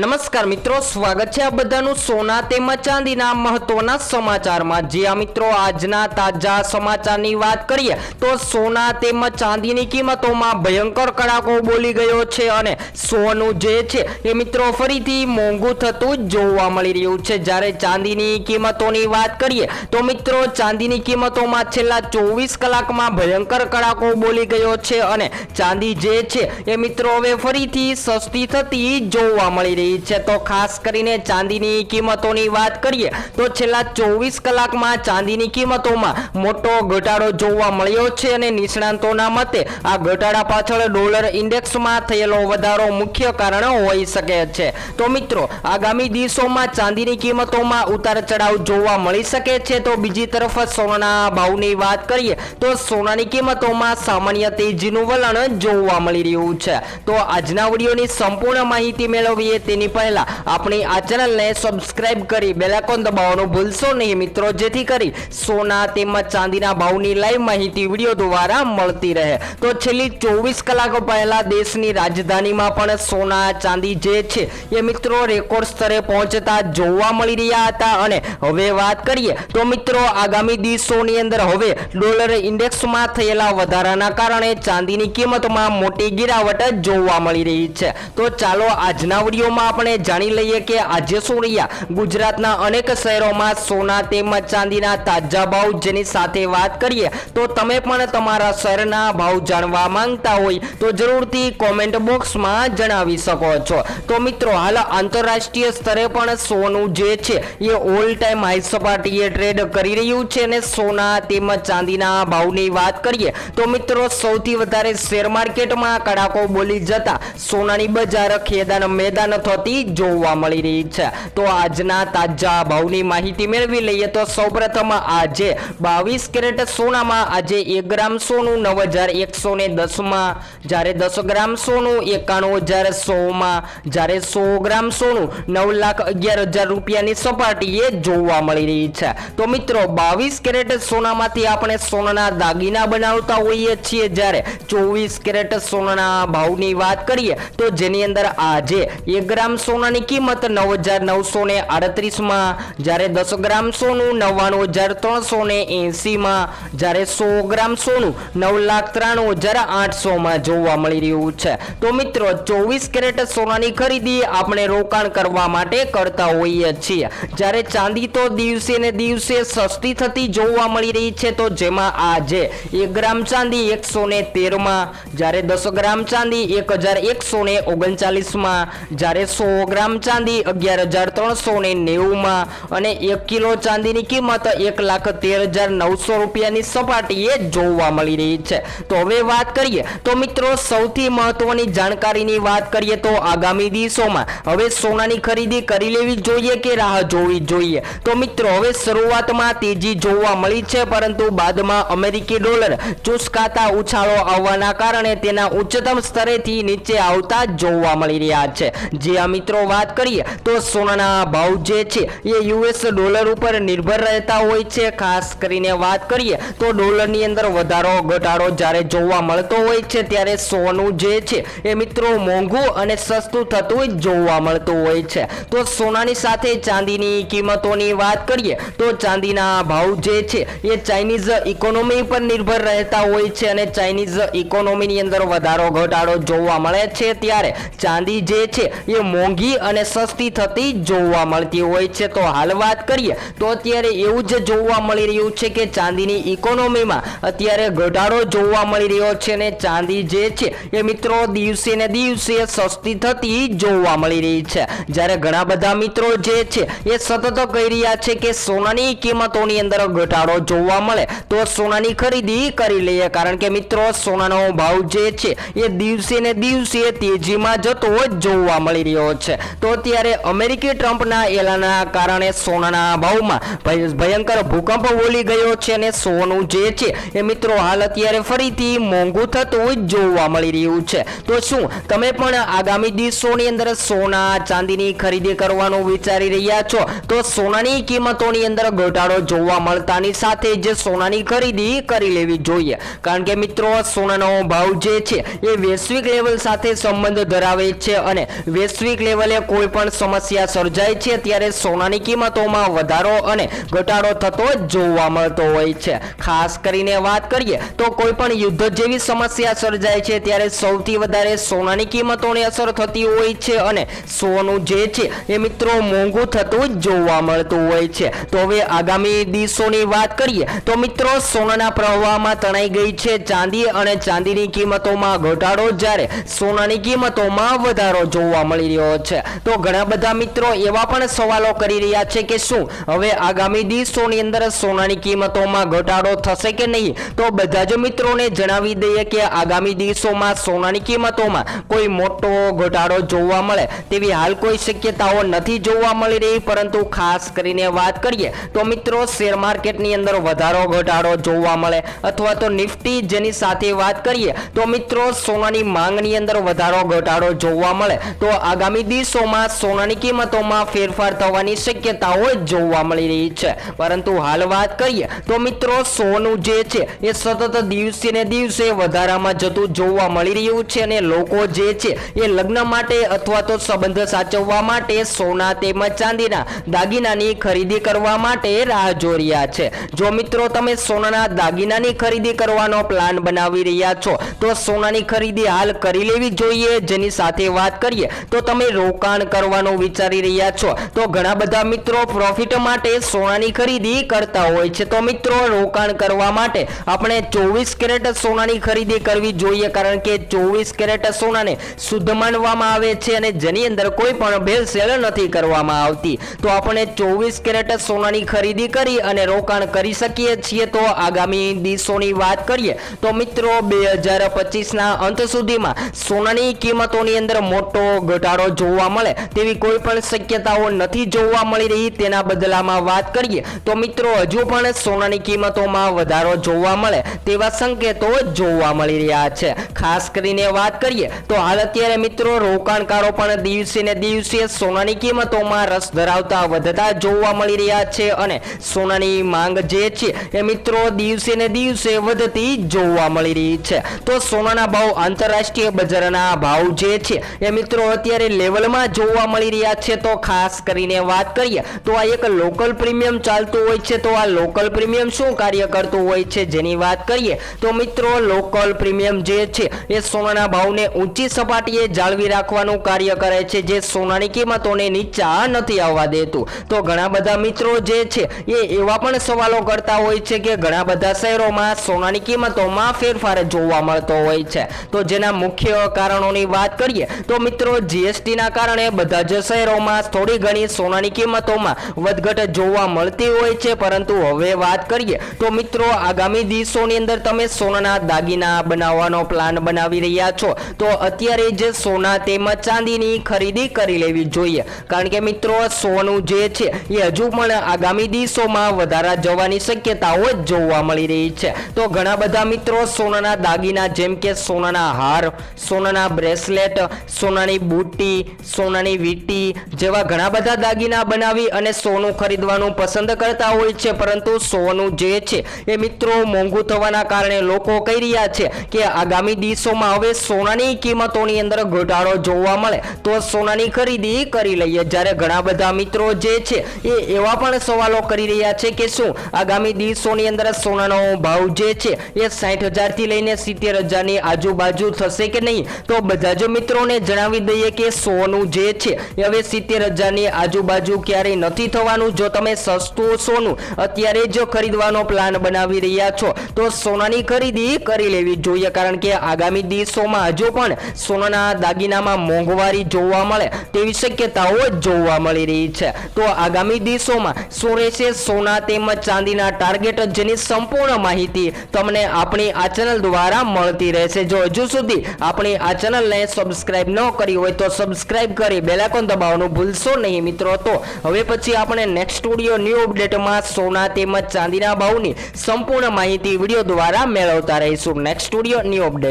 નમસ્કાર મિત્રો, સ્વાગત છે આ બધાનું સોના તેમજ ચાંદીના મહત્વના સમાચારમાં. જે આ મિત્રો આજના તાજા સમાચારની વાત કરીએ, તો સોના તેમજ ચાંદીની કિંમતોમાં ભયંકર કડાકો બોલી ગયો છે અને સોનું જે છે, એ મિત્રો ફરીથી મોંઘું થતું જોવા મળી રહ્યું છે. જ્યારે ચાંદીની કિંમતોની વાત કરીએ, તો મિત્રો ચાંદીની કિંમતોમાં છેલ્લા ચોવીસ કલાકમાં ભયંકર કડાકો બોલી ગયો છે અને ચાંદી જે છે, એ મિત્રો હવે ફરીથી સસ્તી થતી જોવા મળી રહી છે તો ખાસ કરીને ચાંદીની કિંમતોની વાત કરીએ, તો છેલ્લા ચોવીસ કલાકમાં ચાંદીની કિંમતોમાં મોટો ઘટાડો જોવા મળ્યો છે અને નિષ્ણાંતોના મતે આ ઘટાડા પાછળ ડોલર ઇન્ડેક્સમાં થયેલો વધારો મુખ્ય કારણ હોઈ શકે છે. તો મિત્રો, આગામી દિવસોમાં ચાંદીની કિંમતોમાં ઉતાર ચઢાવ જોવા મળી શકે છે. તો બીજી તરફ સોનાના ભાવની વાત કરીએ, તો સોનાની કિંમતોમાં સામાન્ય તેજીનું વલણ જોવા મળી રહ્યું છે. તો આજના વિડીયોની સંપૂર્ણ માહિતી મેળવીએ તેની પહેલા આપણી આ ચેનલને સબસ્ક્રાઇબ કરી બેલાકોન દબાવવાનું ભૂલશો નહીં મિત્રો, જેથી કરી સોના તેમજ ચાંદીના ભાવની લાઈવ માહિતી વીડિયો દ્વારા મળતી રહે. તો છેલ્લી ચોવીસ કલાકો પહેલા દેશની રાજધાનીમાં પણ સોના, ચાંદી જે છે એ મિત્રો રેકોર્ડ સ્તરે પહોંચતા જોવા મળી રહ્યા હતા. અને હવે વાત કરીએ તો મિત્રો આગામી દિવસોની અંદર હવે ડોલર ઇન્ડેક્સમાં થયેલા વધારાના કારણે ચાંદીની કિંમતમાં મોટી ગિરાવટ જોવા મળી રહી છે. તો ચાલો આજના વિડીયોમાં આપણે જાણી લઈએ કે આજે શું રહ્યા ગુજરાતના અનેક શહેરોમાં સોના તેમજ ચાંદીના તાજા ભાવ જેની સાથે વાત કરીએ તો તમે પણ તમારા શહેરના ભાવ જાણવા માંગતા હોય તો જરૂરથી કોમેન્ટ બોક્સમાં જણાવી શકો છો. તો મિત્રો, હાલ આંતરરાષ્ટ્રીય સ્તરે પણ સોનું જે છે એ ઓલ ટાઈમ હાઈ સપાટીએ ટ્રેડ કરી રહ્યું છે અને સોના તેમજ ચાંદીના ભાવની વાત કરીએ તો મિત્રો, સૌથી વધારે શેર માર્કેટમાં કડાકો બોલી જતા સોનાની બજાર, ખેદાન, મેદાન થતી જોવા મળી રહી છે. તો આજના તાજા ભાવની માહિતી મેળવી લઈએ તો સૌપ્રથમ આજે બાવીસ કેરેટ સોનામાં આજે એક ગ્રામ સોનું, નવ હજાર એકસો ને દસમાં જ્યારે દસ ગ્રામ સોનું, એકાણું હજાર સોમાં જ્યારે સો ગ્રામ સોનું, નવ લાખ અગિયાર હજાર રૂપિયાની સપાટીએ જોવા મળી રહી છે. તો મિત્રો, બાવીસ કેરેટ સોનામાંથી આપણે સોનાના દાગીના બનાવતા હોઈએ છીએ. જ્યારે ચોવીસ કેરેટ સોનાના ભાવની વાત કરીએ, તો જેની અંદર આજે એક ગ્રામ સોનાની કિંમત નવ હજાર નવસો ને આડત્રીસમાં, જ્યારે દસ ગ્રામ સોનું નવ્વાણું હજાર ત્રણસો ને એંસીમાં જ્યારે સો ગ્રામ સોનું નવ લાખ ત્રાણું હજાર આઠસોમાં જોવા મળી રહ્યું છે. તો મિત્રો, ચોવીસ કેરેટ સોનાની ખરીદી આપણે રોકાણ કરવા માટે કરતા હોઈએ છીએ. જ્યારે ચાંદી તો દિવસે ને દિવસે સસ્તી થતી જોવા મળી રહી છે, તો જેમાં આજે એક ગ્રામ ચાંદી એકસો ને તેરમાં, જ્યારે દસ ગ્રામ ચાંદી એક હજાર એકસો ને ઓગણચાલીસમાં, જ્યારે સો ગ્રામ ચાંદી, અગિયાર હજાર ત્રણસો ને નેવુંમાં. અને એક કિલો ચાંદીની કિંમત એક લાખ તેર હજાર નવસો રૂપિયાની સપાટીએ જોવા મળી રહી છે. તો હવે વાત કરીએ. તો મિત્રો, સૌથી મહત્વની જાણકારીની વાત કરીએ તો આગામી દિવસોમાં હવે સોનાની ખરીદી કરી લેવી જોઈએ કે રાહ જોવી જોઈએ? તો મિત્રો, હવે શરૂઆતમાં તેજી જોવા મળી છે, પરંતુ બાદમાં અમેરિકી ડોલર ચુસ્કાતા ઉછાળો આવવાના કારણે તેના ઉચ્ચતમ સ્તરેથી નીચે આવતા જોવા મળી રહ્યા છે. જે આ મિત્રો વાત કરીએ, તો સોનાના ભાવ જે છે, એ યુએસ ડોલર ઉપર નિર્ભર રહેતા હોય છે. ખાસ કરીને વાત કરીએ, તો ડોલરની અંદર વધારો ઘટાડો જ્યારે જોવા મળતો હોય છે, ત્યારે સોનું જે છે, એ મિત્રો મોંઘું અને સસ્તું થતું જોવા મળતું હોય છે. તો સોનાની સાથે ચાંદીની કિંમતોની વાત કરીએ, તો ચાંદીના ભાવ જે છે, એ ચાઇનીઝ ઇકોનોમી પર નિર્ભર રહેતા હોય છે અને ચાઇનીઝ ઇકોનોમીની અંદર વધારો ઘટાડો જોવા મળે છે. ત્યારે ચાંદી જે છે, એ મોંઘી અને સસ્તી થતી જોવા મળતી હોય છે. તો હાલ વાત કરીએ, તો અત્યારે એવું જ જોવા મળી રહ્યું છે કે ચાંદીની ઇકોનોમીમાં અત્યારે ઘટાડો જોવા મળી રહ્યો છે ને ચાંદી જે છે, એ મિત્રો દિવસે ને દિવસે સસ્તી થતી જોવા મળી રહી છે. જ્યારે ઘણા બધા મિત્રો જે છે, એ સતત કહી રહ્યા છે કે સોનાની કિંમતોની અંદર ઘટાડો જોવા મળે, તો સોનાની ખરીદી કરી લઈએ. કારણ કે મિત્રો, સોનાનો ભાવ જે છે, એ દિવસે ને દિવસે તેજીમાં જતો જોવા મળી રહ્યો છે. તો ત્યારે અમેરિકી ટ્રમ્પના એલાનના કારણે સોનાના ભાવમાં ભયંકર ભૂકંપ બોલી ગયો છે અને સોનું જે છે એ મિત્રો હાલ અત્યારે ફરીથી મોંઘું થતું જોવા મળી રહ્યું છે. તો શું તમે પણ આગામી દિવસોની અંદર સોના ચાંદીની ખરીદી કરવાનું વિચારી રહ્યા છો? તો સોનાની કિંમતોની અંદર ઘટાડો જોવા મળતાની સાથે જ સોનાની ખરીદી કરી લેવી જોઈએ. કારણ કે મિત્રો, સોનાનો ભાવ જે છે એ વૈશ્વિક લેવલ સાથે સંબંધ ધરાવે છે અને વૈશ્વિક વૈશ્વિક લેવલે કોઈ પણ સમસ્યા સર્જાય છે, ત્યારે સોનાની કિંમતોમાં વધારો અને ઘટાડો થતો જોવા મળતો હોય છે. ખાસ કરીને વાત કરીએ તો કોઈ પણ યુદ્ધ જેવી સમસ્યા સર્જાય છે, ત્યારે સૌથી વધારે સોનાની કિંમતોની અસર થતી હોય છે અને સોનું જે છે એ મિત્રો મોંઘું થતું જોવા મળતું હોય છે. તો હવે આગામી દિવસોની વાત કરીએ તો મિત્રો સોનાના પ્રવાહમાં તણાઈ ગઈ છે, ચાંદી અને ચાંદીની કિંમતોમાં ઘટાડો જ્યારે સોનાની કિંમતોમાં વધારો જોવા મળી રહ્યો છે. તો ઘણા બધા મિત્રો એવા પણ સવાલો કરી રહ્યા છે કે શું? હવે આગામી દિવસોની અંદર સોનાની કિંમતોમાં ઘટાડો થશે કે નહીં? તો બધા જ મિત્રોને જણાવી દઈએ કે આગામી દિવસોમાં સોનાની કિંમતોમાં કોઈ મોટો ઘટાડો જોવા મળે તેવી હાલ કોઈ શક્યતાઓ નથી જોવા મળી રહી, પરંતુ ખાસ કરીને વાત કરીએ તો મિત્રો શેર માર્કેટની અંદર વધારો ઘટાડો જોવા મળે અથવા તો નિફ્ટી જેની સાથે વાત કરીએ તો મિત્રો સોનાની માંગની અંદર વધારો ઘટાડો જોવા મળે. તો આગામી દિવસોમાં સોનાની કિંમતોમાં ફેરફાર થવાની શક્યતાઓ જોવા મળી રહી છે. પરંતુ હાલ વાત કરીએ તો મિત્રો, સોનું જે છે એ સતત દિવસે ને દિવસે વધારામાં જતું જોવા મળી રહ્યું છે અને લોકો જે છે એ લગ્ન માટે અથવા તો સંબંધ સાચવવા માટે સોના તેમજ ચાંદીના દાગીનાની ખરીદી કરવા માટે રાહ જોઈ રહ્યા છે. જો મિત્રો, તમે સોનાના દાગીનાની ખરીદી કરવાનો પ્લાન બનાવી રહ્યા છો, તો સોનાની ખરીદી હાલ કરી લેવી જોઈએ. જેની સાથે વાત કરીએ તો તમે રોકાણ કરવાનું વિચારી રહ્યા છો. તો ઘણા બધા મિત્રો પ્રોફિટ માટે સોનાની ખરીદી કરતા હોય છે. તો મિત્રો, રોકાણ કરવા માટે આપણે ચોવીસ કેરેટ સોનાની ખરીદી કરવી જોઈએ. કારણ કે ચોવીસ કેરેટ સોનાને શુદ્ધ માનવામાં આવે છે અને જેની અંદર કોઈ પણ ભેળસેળ નથી કરવામાં આવતી. તો આપણે ચોવીસ કેરેટ સોનાની ખરીદી કરી અને રોકાણ કરી શકીએ છીએ. તો આગામી દિવસોની વાત કરીએ તો મિત્રો, બે હજાર પચીસના અંત સુધીમાં સોનાની કિંમતોની અંદર મોટો ઘટાડો જોવા મળે તેવી કોઈ પણ શક્યતાઓ નથી જોવા મળી રહી તેના બદલામાં વાત કરીએ તો મિત્રો હજુ પણ સોનાની કિંમતોમાં વધારો જોવા મળે તેવા સંકેતો જોવા મળી રહ્યા છે. ખાસ કરીને વાત કરીએ તો હાલ અત્યારે મિત્રો રોકાણકારો પણ દિવસે ને દિવસે સોનાની કિંમતોમાં રસ ધરાવતા વધતા જોવા મળી રહ્યા છે અને સોનાની માંગ જે છે એ મિત્રો દિવસે ને દિવસે વધતી જોવા મળી રહી છે. તો સોનાના ભાવ આંતરરાષ્ટ્રીય બજારના ભાવ જે છે એ મિત્રો અત્યારે લેવલમાં જોવા મળી રહ્યા છે. તો ખાસ કરીને વાત કરીએ, તો આ એક લોકલ પ્રીમિયમ ચાલતું હોય છે. તો આ લોકલ પ્રીમિયમ શું કાર્ય કરતું હોય છે જેની વાત કરીએ, તો મિત્રો લોકલ પ્રીમિયમ જે છે, એ સોનાના ભાવને ઊંચી સપાટીએ જાળવી રાખવાનું કાર્ય કરે છે. જે સોનાની કિંમતોને નીચા નથી આવવા દેતું. તો ઘણા બધા મિત્રો જે છે, એ એવા પણ સવાલો કરતા હોય છે કે ઘણા બધા શહેરોમાં સોનાની કિંમતોમાં ફેરફાર જોવા મળતો હોય છે. તો જેના મુખ્ય કારણોની વાત કરીએ, તો મિત્રો જીએસટી ના કારણે બધા જ શહેરોમાં થોડી ઘણી સોનાની કિંમતોમાં વધઘટ જોવા મળતી હોય છે. પરંતુ હવે વાત કરીએ તો મિત્રો, આગામી દિવસોની અંદર તમે સોનાના દાગીના બનાવવાનો પ્લાન બનાવી રહ્યા છો. તો અત્યારે જ સોના તેમજ ચાંદીની ખરીદી કરી લેવી જોઈએ. કારણ કે મિત્રો, સોનું જે છે એ હજુ પણ આગામી દિવસોમાં વધારા જવાની શક્યતાઓ જ જોવા મળી રહી છે. તો ઘણા બધા મિત્રો સોનાના દાગીના, જેમ કે સોનાના હાર, સોનાના બ્રેસલેટ, સોનાની બુટ્ટી સોનાની વીટી જેવા ઘણા બધા દાગીના બનાવી અને સોનું ખરીદવાનું પસંદ કરતા હોય છે. પરંતુ સોનું જે છે એ મિત્રો મોંઘું થવાના કારણે લોકો કહી રહ્યા છે કે આગામી દિવસોમાં હવે સોનાની કિંમતોની અંદર ઘટાડો જોવા મળે. તો સોનાની ખરીદી કરી લઈએ. જ્યારે ઘણા બધા મિત્રો જે છે એ એવા પણ સવાલો કરી રહ્યા છે કે શું આગામી દિવસોની અંદર સોનાનો ભાવ જે છે એ સાઠ હજારથી લઈને સિત્તેર હજારની આજુબાજુ થશે કે નહીં? તો બધા જ મિત્રોને જણાવી દઈએ કે સોનું જે છે હવે સિત્તેર હજારની આજુબાજુ ક્યારેય નથી થવાનું. જો તમે સસ્તું સોનું અત્યારે જ ખરીદવાનો પ્લાન બનાવી રહ્યા છો, તો સોનાની ખરીદી કરી લેવી જોઈએ. કારણ કે આગામી દિવસોમાં હજુ પણ સોનાના દાગીનામાં મોંઘવારી જોવા મળે, તેવી શક્યતાઓ જોવા મળી રહી છે. તો આગામી દિવસોમાં સુરેશે સોના તેમજ ચાંદીના ટાર્ગેટ જેની સંપૂર્ણ માહિતી તમને આપણી આ ચેનલ દ્વારા મળતી રહેશે. જો હજુ સુધી આપણી આ ચેનલને સબસ્ક્રાઈબ ન કરી હોય તો સબસ્ક્રાઇબ કરી બેલાકોન દબાવવાનું ભૂલશો નહીં મિત્રો. તો હવે પછી આપણે નેક્સ્ટ સ્ટુડિયો ન્યૂ અપડેટમાં સોના તેમજ ચાંદીના ભાવની સંપૂર્ણ માહિતી વીડિયો દ્વારા મેળવતા રહીશું. Next studio new update